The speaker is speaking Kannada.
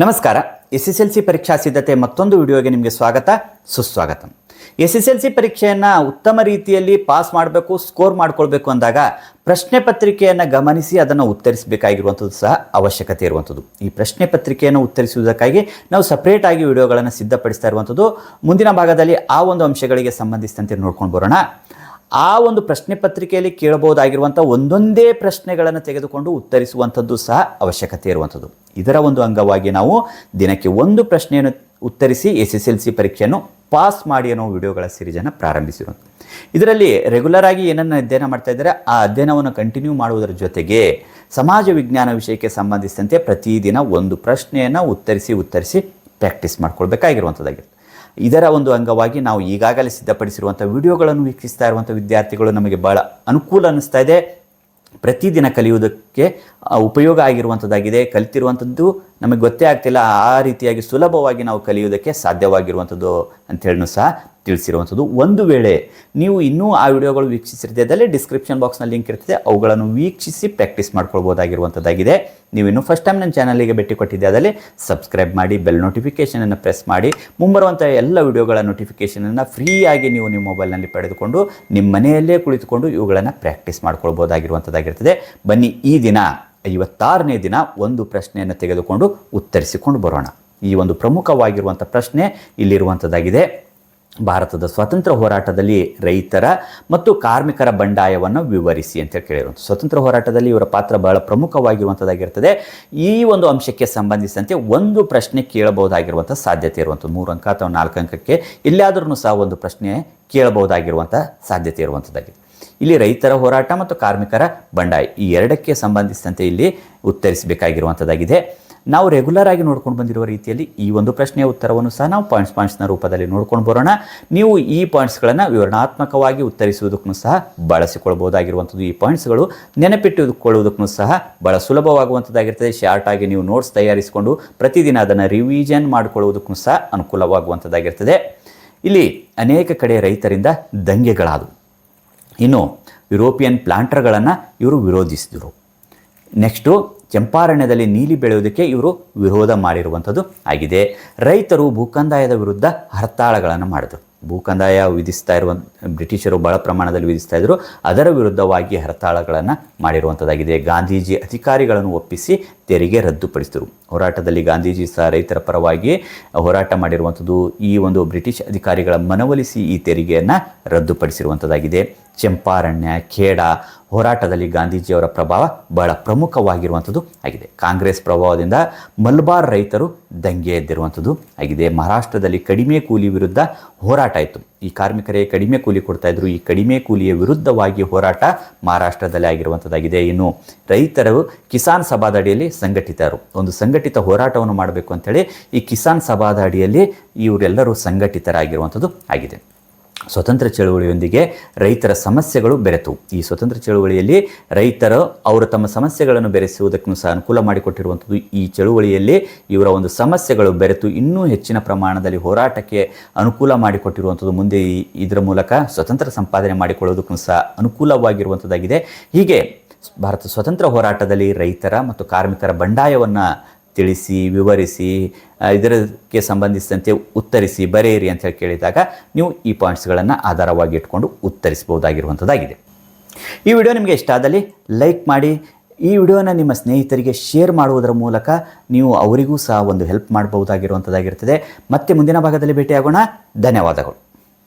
ನಮಸ್ಕಾರ. ಎಸ್ ಎಸ್ ಎಲ್ ಸಿ ಪರೀಕ್ಷಾ ಸಿದ್ಧತೆ ಮತ್ತೊಂದು ವಿಡಿಯೋಗೆ ನಿಮಗೆ ಸ್ವಾಗತ, ಸುಸ್ವಾಗತ. ಎಸ್ ಎಸ್ ಎಲ್ ಸಿ ಪರೀಕ್ಷೆಯನ್ನು ಉತ್ತಮ ರೀತಿಯಲ್ಲಿ ಪಾಸ್ ಮಾಡಬೇಕು, ಸ್ಕೋರ್ ಮಾಡ್ಕೊಳ್ಬೇಕು ಅಂದಾಗ ಪ್ರಶ್ನೆ ಪತ್ರಿಕೆಯನ್ನು ಗಮನಿಸಿ ಅದನ್ನು ಉತ್ತರಿಸಬೇಕಾಗಿರುವಂಥದ್ದು ಸಹ ಅವಶ್ಯಕತೆ ಇರುವಂಥದ್ದು. ಈ ಪ್ರಶ್ನೆ ಪತ್ರಿಕೆಯನ್ನು ಉತ್ತರಿಸುವುದಕ್ಕಾಗಿ ನಾವು ಸಪ್ರೇಟ್ ಆಗಿ ವಿಡಿಯೋಗಳನ್ನು ಸಿದ್ಧಪಡಿಸ್ತಾ ಇರುವಂಥದ್ದು. ಮುಂದಿನ ಭಾಗದಲ್ಲಿ ಆ ಒಂದು ಅಂಶಗಳಿಗೆ ಸಂಬಂಧಿಸಿದಂತೆ ನೋಡ್ಕೊಂಡು ಬರೋಣ. ಆ ಒಂದು ಪ್ರಶ್ನೆ ಪತ್ರಿಕೆಯಲ್ಲಿ ಕೇಳಬಹುದಾಗಿರುವಂಥ ಒಂದೊಂದೇ ಪ್ರಶ್ನೆಗಳನ್ನು ತೆಗೆದುಕೊಂಡು ಉತ್ತರಿಸುವಂಥದ್ದು ಸಹ ಅವಶ್ಯಕತೆ ಇರುವಂಥದ್ದು. ಇದರ ಒಂದು ಅಂಗವಾಗಿ ನಾವು ದಿನಕ್ಕೆ ಒಂದು ಪ್ರಶ್ನೆಯನ್ನು ಉತ್ತರಿಸಿ ಎಸ್ ಎಸ್ ಎಲ್ ಸಿ ಪರೀಕ್ಷೆಯನ್ನು ಪಾಸ್ ಮಾಡಿ ಅನ್ನೋ ವಿಡಿಯೋಗಳ ಸಿರೀಸನ್ನು ಪ್ರಾರಂಭಿಸಿರುವಂಥ ಇದರಲ್ಲಿ ರೆಗ್ಯುಲರ್ ಆಗಿ ಏನನ್ನು ಅಧ್ಯಯನ ಮಾಡ್ತಾ ಇದ್ದಾರೆ, ಆ ಅಧ್ಯಯನವನ್ನು ಕಂಟಿನ್ಯೂ ಮಾಡುವುದರ ಜೊತೆಗೆ ಸಮಾಜ ವಿಜ್ಞಾನ ವಿಷಯಕ್ಕೆ ಸಂಬಂಧಿಸಿದಂತೆ ಪ್ರತಿದಿನ ಒಂದು ಪ್ರಶ್ನೆಯನ್ನು ಉತ್ತರಿಸಿ ಉತ್ತರಿಸಿ ಪ್ರಾಕ್ಟೀಸ್ ಮಾಡ್ಕೊಳ್ಬೇಕಾಗಿರುವಂಥದ್ದಾಗಿರುತ್ತೆ. ಇದರ ಒಂದು ಅಂಗವಾಗಿ ನಾವು ಈಗಾಗಲೇ ಸಿದ್ಧಪಡಿಸಿರುವಂಥ ವಿಡಿಯೋಗಳನ್ನು ವೀಕ್ಷಿಸ್ತಾ ಇರುವಂಥ ವಿದ್ಯಾರ್ಥಿಗಳು ನಮಗೆ ಭಾಳ ಅನುಕೂಲ ಅನ್ನಿಸ್ತಾ ಇದೆ. ಪ್ರತಿದಿನ ಕಲಿಯುವುದಕ್ಕೆ ಉಪಯೋಗ ಆಗಿರುವಂಥದ್ದಾಗಿದೆ. ಕಲಿತಿರುವಂಥದ್ದು ನಮಗೆ ಗೊತ್ತೇ ಆಗ್ತಿಲ್ಲ. ಆ ರೀತಿಯಾಗಿ ಸುಲಭವಾಗಿ ನಾವು ಕಲಿಯುವುದಕ್ಕೆ ಸಾಧ್ಯವಾಗಿರುವಂಥದ್ದು ಅಂತೇಳಿ ಸಹ ತಿಳಿಸಿರುವಂಥದ್ದು. ಒಂದು ವೇಳೆ ನೀವು ಇನ್ನೂ ಆ ವಿಡಿಯೋಗಳು ವೀಕ್ಷಿಸಿರ್ತಿದ್ದಲ್ಲಿ ಡಿಸ್ಕ್ರಿಪ್ಷನ್ ಬಾಕ್ಸ್ನಲ್ಲಿ ಲಿಂಕ್ ಇರ್ತದೆ, ಅವುಗಳನ್ನು ವೀಕ್ಷಿಸಿ ಪ್ರಾಕ್ಟೀಸ್ ಮಾಡ್ಕೊಳ್ಬೋದಾಗಿರುವಂಥದ್ದಾಗಿದೆ. ನೀವು ಇನ್ನೂ ಫಸ್ಟ್ ಟೈಮ್ ನನ್ನ ಚಾನಲಿಗೆ ಭೇಟಿ ಕೊಟ್ಟಿದ್ದೆ ಅದರಲ್ಲಿ ಸಬ್ಸ್ಕ್ರೈಬ್ ಮಾಡಿ ಬೆಲ್ ನೋಟಿಫಿಕೇಷನನ್ನು ಪ್ರೆಸ್ ಮಾಡಿ, ಮುಂಬರುವಂಥ ಎಲ್ಲ ವಿಡಿಯೋಗಳ ನೋಟಿಫಿಕೇಷನನ್ನು ಫ್ರೀಯಾಗಿ ನೀವು ನಿಮ್ಮ ಮೊಬೈಲ್ನಲ್ಲಿ ಪಡೆದುಕೊಂಡು ನಿಮ್ಮ ಮನೆಯಲ್ಲೇ ಕುಳಿತುಕೊಂಡು ಇವುಗಳನ್ನು ಪ್ರಾಕ್ಟೀಸ್ ಮಾಡ್ಕೊಳ್ಬೋದಾಗಿರುವಂಥದ್ದಾಗಿರ್ತದೆ. ಬನ್ನಿ ಈ ದಿನ, ಐವತ್ತಾರನೇ ದಿನ ಒಂದು ಪ್ರಶ್ನೆಯನ್ನು ತೆಗೆದುಕೊಂಡು ಉತ್ತರಿಸಿಕೊಂಡು ಬರೋಣ. ಈ ಒಂದು ಪ್ರಮುಖವಾಗಿರುವಂಥ ಪ್ರಶ್ನೆ ಇಲ್ಲಿರುವಂಥದ್ದಾಗಿದೆ. ಭಾರತದ ಸ್ವಾತಂತ್ರ್ಯ ಹೋರಾಟದಲ್ಲಿ ರೈತರ ಮತ್ತು ಕಾರ್ಮಿಕರ ಬಂಡಾಯವನ್ನು ವಿವರಿಸಿ ಅಂತ ಕೇಳಿರುವಂಥ ಸ್ವತಂತ್ರ ಹೋರಾಟದಲ್ಲಿ ಇವರ ಪಾತ್ರ ಬಹಳ ಪ್ರಮುಖವಾಗಿರುವಂಥದ್ದಾಗಿರ್ತದೆ. ಈ ಒಂದು ಅಂಶಕ್ಕೆ ಸಂಬಂಧಿಸಿದಂತೆ ಒಂದು ಪ್ರಶ್ನೆ ಕೇಳಬಹುದಾಗಿರುವಂಥ ಸಾಧ್ಯತೆ ಇರುವಂಥ ಮೂರು ಅಂಕ ಅಥವಾ ನಾಲ್ಕು ಅಂಕಕ್ಕೆ ಎಲ್ಲಾದ್ರೂ ಸಹ ಒಂದು ಪ್ರಶ್ನೆ ಕೇಳಬಹುದಾಗಿರುವಂಥ ಸಾಧ್ಯತೆ ಇರುವಂಥದ್ದಾಗಿದೆ. ಇಲ್ಲಿ ರೈತರ ಹೋರಾಟ ಮತ್ತು ಕಾರ್ಮಿಕರ ಬಂಡಾಯ ಈ ಎರಡಕ್ಕೆ ಸಂಬಂಧಿಸಿದಂತೆ ಇಲ್ಲಿ ಉತ್ತರಿಸಬೇಕಾಗಿರುವಂಥದ್ದಾಗಿದೆ. ನಾವು ರೆಗ್ಯುಲರ್ ಆಗಿ ನೋಡ್ಕೊಂಡು ಬಂದಿರುವ ರೀತಿಯಲ್ಲಿ ಈ ಒಂದು ಪ್ರಶ್ನೆಯ ಉತ್ತರವನ್ನು ಸಹ ನಾವು ಪಾಯಿಂಟ್ಸ್ ಪಾಯಿಂಟ್ಸ್ನ ರೂಪದಲ್ಲಿ ನೋಡ್ಕೊಂಡು ಬರೋಣ. ನೀವು ಈ ಪಾಯಿಂಟ್ಸ್ಗಳನ್ನು ವಿವರಣಾತ್ಮಕವಾಗಿ ಉತ್ತರಿಸುವುದಕ್ಕೂ ಸಹ ಬಳಸಿಕೊಳ್ಬಹುದಾಗಿರುವಂಥದ್ದು ಈ ಪಾಯಿಂಟ್ಸ್ಗಳು ನೆನಪಿಟ್ಟುಕೊಳ್ಳುವುದಕ್ಕೂ ಸಹ ಬಹಳ ಸುಲಭವಾಗುವಂಥದ್ದಾಗಿರ್ತದೆ. ಶಾರ್ಟ್ ಆಗಿ ನೀವು ನೋಟ್ಸ್ ತಯಾರಿಸಿಕೊಂಡು ಪ್ರತಿದಿನ ಅದನ್ನು ರಿವಿಷನ್ ಮಾಡಿಕೊಳ್ಳುವುದಕ್ಕೂ ಸಹ ಅನುಕೂಲವಾಗುವಂಥದ್ದಾಗಿರ್ತದೆ. ಇಲ್ಲಿ ಅನೇಕ ಕಡೆ ರೈತರಿಂದ ದಂಗೆಗಳಾದವು. ಇನ್ನು ಯುರೋಪಿಯನ್ ಪ್ಲಾಂಟರ್ಗಳನ್ನು ಇವರು ವಿರೋಧಿಸಿದರು. ನೆಕ್ಸ್ಟು ಚಂಪಾರಣ್ಯದಲ್ಲಿ ನೀಲಿ ಬೆಳೆಯುವುದಕ್ಕೆ ಇವರು ವಿರೋಧ ಮಾಡಿರುವಂಥದ್ದು ಆಗಿದೆ. ರೈತರು ಭೂಕಂದಾಯದ ವಿರುದ್ಧ ಹರ್ತಾಳಗಳನ್ನು ಮಾಡಿದರು. ಭೂಕಂದಾಯ ವಿಧಿಸ್ತಾ ಇರುವ, ಬ್ರಿಟಿಷರು ಬಹಳ ಪ್ರಮಾಣದಲ್ಲಿ ವಿಧಿಸ್ತಾ ಇದ್ದರು ಅದರ ವಿರುದ್ಧವಾಗಿ ಹರತಾಳಗಳನ್ನು ಮಾಡಿರುವಂಥದ್ದಾಗಿದೆ. ಗಾಂಧೀಜಿ ಅಧಿಕಾರಿಗಳನ್ನು ಒಪ್ಪಿಸಿ ತೆರಿಗೆ ರದ್ದುಪಡಿಸಿದರು. ಹೋರಾಟದಲ್ಲಿ ಗಾಂಧೀಜಿ ಸಹ ರೈತರ ಪರವಾಗಿ ಹೋರಾಟ ಮಾಡಿರುವಂಥದ್ದು. ಈ ಒಂದು ಬ್ರಿಟಿಷ್ ಅಧಿಕಾರಿಗಳ ಮನವೊಲಿಸಿ ಈ ತೆರಿಗೆಯನ್ನು ರದ್ದುಪಡಿಸಿರುವಂಥದ್ದಾಗಿದೆ. ಚಂಪಾರಣ್ಯ, ಖೇಡ, ಹೋರಾಟದಲ್ಲಿ ಗಾಂಧೀಜಿಯವರ ಪ್ರಭಾವ ಬಹಳ ಪ್ರಮುಖವಾಗಿರುವಂಥದ್ದು ಆಗಿದೆ. ಕಾಂಗ್ರೆಸ್ ಪ್ರಭಾವದಿಂದ ಮಲ್ಬಾರ್ ರೈತರು ದಂಗೆ ಎದ್ದಿರುವಂಥದ್ದು ಆಗಿದೆ. ಮಹಾರಾಷ್ಟ್ರದಲ್ಲಿ ಕಡಿಮೆ ಕೂಲಿ ವಿರುದ್ಧ ಹೋರಾಟ ಇತ್ತು. ಈ ಕಾರ್ಮಿಕರೇ ಕಡಿಮೆ ಕೂಲಿ ಕೊಡ್ತಾ ಇದ್ರು. ಈ ಕಡಿಮೆ ಕೂಲಿಯ ವಿರುದ್ಧವಾಗಿ ಹೋರಾಟ ಮಹಾರಾಷ್ಟ್ರದಲ್ಲಿ ಆಗಿರುವಂಥದ್ದಾಗಿದೆ. ಇನ್ನು ರೈತರು ಕಿಸಾನ್ ಸಭಾದ ಅಡಿಯಲ್ಲಿ ಸಂಘಟಿತರು. ಒಂದು ಸಂಘಟಿತ ಹೋರಾಟವನ್ನು ಮಾಡಬೇಕು ಅಂತೇಳಿ ಈ ಕಿಸಾನ್ ಸಭಾದ ಅಡಿಯಲ್ಲಿ ಇವರೆಲ್ಲರೂ ಸಂಘಟಿತರಾಗಿರುವಂಥದ್ದು ಆಗಿದೆ. ಸ್ವತಂತ್ರ ಚಳುವಳಿಯೊಂದಿಗೆ ರೈತರ ಸಮಸ್ಯೆಗಳು ಬೆರೆತು. ಈ ಸ್ವತಂತ್ರ ಚಳುವಳಿಯಲ್ಲಿ ರೈತರು ಅವರು ತಮ್ಮ ಸಮಸ್ಯೆಗಳನ್ನು ಬೆರೆಸುವುದಕ್ಕೂ ಸಹ ಅನುಕೂಲ ಮಾಡಿಕೊಟ್ಟಿರುವಂಥದ್ದು ಈ ಚಳುವಳಿಯಲ್ಲಿ ಇವರ ಒಂದು ಸಮಸ್ಯೆಗಳು ಬೆರೆತು ಇನ್ನೂ ಹೆಚ್ಚಿನ ಪ್ರಮಾಣದಲ್ಲಿ ಹೋರಾಟಕ್ಕೆ ಅನುಕೂಲ ಮಾಡಿಕೊಟ್ಟಿರುವಂಥದ್ದು ಮುಂದೆ ಇದರ ಮೂಲಕ ಸ್ವತಂತ್ರ ಸಂಪಾದನೆ ಮಾಡಿಕೊಳ್ಳೋದಕ್ಕೂ ಸಹ ಅನುಕೂಲವಾಗಿರುವಂಥದ್ದಾಗಿದೆ. ಹೀಗೆ ಭಾರತ ಸ್ವತಂತ್ರ ಹೋರಾಟದಲ್ಲಿ ರೈತರ ಮತ್ತು ಕಾರ್ಮಿಕರ ಬಂಡಾಯವನ್ನು ತಿಳಿಸಿ, ವಿವರಿಸಿ ಇದರಕ್ಕೆ ಸಂಬಂಧಿಸಿದಂತೆ ಉತ್ತರಿಸಿ, ಬರೆಯಿರಿ ಅಂತ ಹೇಳಿ ಕೇಳಿದಾಗ ನೀವು ಈ ಪಾಯಿಂಟ್ಸ್ಗಳನ್ನು ಆಧಾರವಾಗಿ ಇಟ್ಕೊಂಡು ಉತ್ತರಿಸಬಹುದಾಗಿರುವಂಥದ್ದಾಗಿದೆ. ಈ ವಿಡಿಯೋ ನಿಮಗೆ ಇಷ್ಟ ಆದಲ್ಲಿ ಲೈಕ್ ಮಾಡಿ. ಈ ವಿಡಿಯೋನ ನಿಮ್ಮ ಸ್ನೇಹಿತರಿಗೆ ಶೇರ್ ಮಾಡುವುದರ ಮೂಲಕ ನೀವು ಅವರಿಗೂ ಸಹ ಒಂದು ಹೆಲ್ಪ್ ಮಾಡಬಹುದಾಗಿರುವಂಥದ್ದಾಗಿರ್ತದೆ ಮತ್ತೆ ಮುಂದಿನ ಭಾಗದಲ್ಲಿ ಭೇಟಿಯಾಗೋಣ. ಧನ್ಯವಾದಗಳು.